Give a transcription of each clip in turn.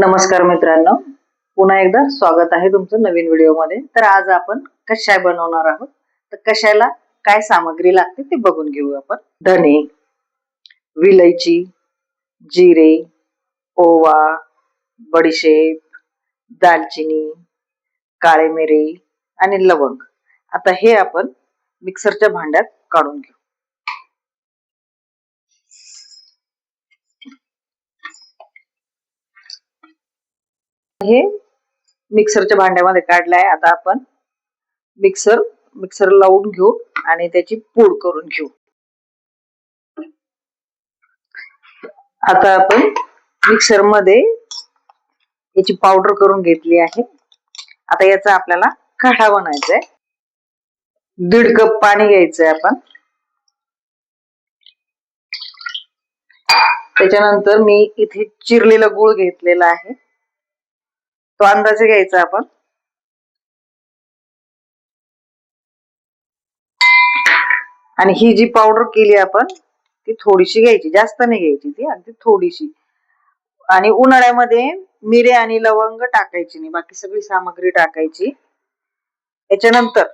नमस्कार मित्रांनो. पुन्हा एकदा स्वागत आहे तुमचं नवीन व्हिडिओमध्ये. तर आज आपण कशाय बनवणार आहोत? तर कशाला काय सामग्री लागते ते बघून घेऊ आपण. धने विलायची जिरे ओवा बडीशेप दालचिनी काळे मिरे आणि लवंग. आता हे आपण मिक्सरच्या भांड्यात काढून घेऊ. हे मिक्सरच्या भांड्यामध्ये काढलाय. आता आपण मिक्सर मिक्सर लावून घेऊ आणि त्याची पूड करून घेऊ. आता आपण मिक्सरमध्ये याची पावडर करून घेतली आहे. आता याचा आपल्याला काढा बनायचा आहे दीड कप पाणी घ्यायचंय आपण. त्याच्यानंतर मी इथे चिरलेला गुळ घेतलेला आहे. तो अंदाजे घ्यायचा आपण. आणि ही जी पावडर केली आपण ती थोडीशी घ्यायची जास्त नाही घ्यायची ती अगदी थोडीशी. आणि उन्हाळ्यामध्ये मिरे आणि लवंग टाकायची नाही बाकी सगळी सामग्री टाकायची. याच्यानंतर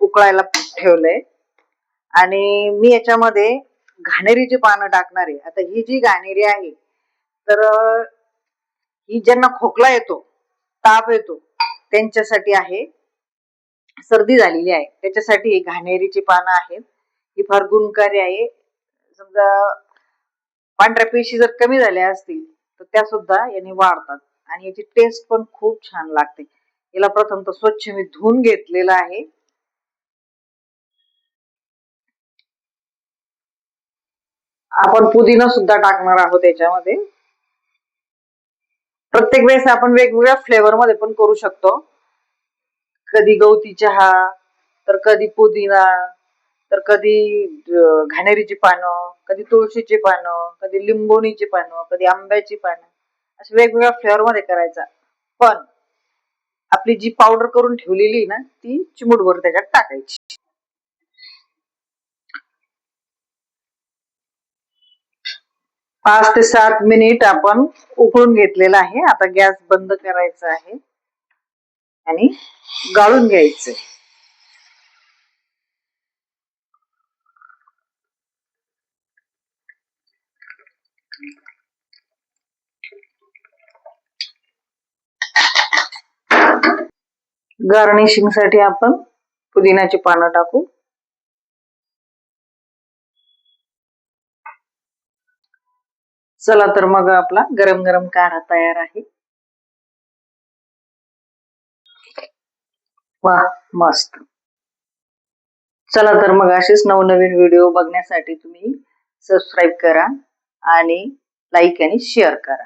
उकळायला ठेवलंय. आणि मी याच्यामध्ये घाणेरीची पानं टाकणार आहे. आता ही जी घाणेरी आहे तर ही ज्यांना खोकला येतो ताप येतो त्यांच्यासाठी आहे सर्दी झालेली आहे. त्याच्यासाठी ही घाणेरीची पानं आहेत. ही फार गुणकारी आहे. समजा पांढऱ्या पेशी जर कमी झाल्या असतील तर त्या सुद्धा याने वाढतात. आणि याची टेस्ट पण खूप छान लागते. याला प्रथम तर स्वच्छ मी धुवून घेतलेलं आहे. आपण पुदिना सुद्धा टाकणार आहोत याच्यामध्ये. प्रत्येक वेळेस आपण वेगवेगळ्या फ्लेवर मध्ये पण करू शकतो. कधी गवती चहा तर कधी पुदिना तर कधी घाणेरीची पानं कधी तुळशीची पानं कधी लिंबोणीची पानं कधी आंब्याची पानं असे वेगवेगळ्या फ्लेवर मध्ये करायचा. पण आपली जी पावडर करून ठेवलेली ना ती चिमुटभर त्याच्यात टाकायची. पाच ते सात मिनिट आपण उकळून घेतलेला आहे. आता गॅस बंद करायचा आहे. आणि गाळून घ्यायचं गार्निशिंगसाठी आपण पुदिनाची पानं टाकू. चला तर मग आपला गरम गरम काढा तयार आहे. वा मस्त. चला तर मग असेच नवनवीन व्हिडिओ बघण्यासाठी तुम्ही सबस्क्राईब करा आणि लाईक आणि शेअर करा.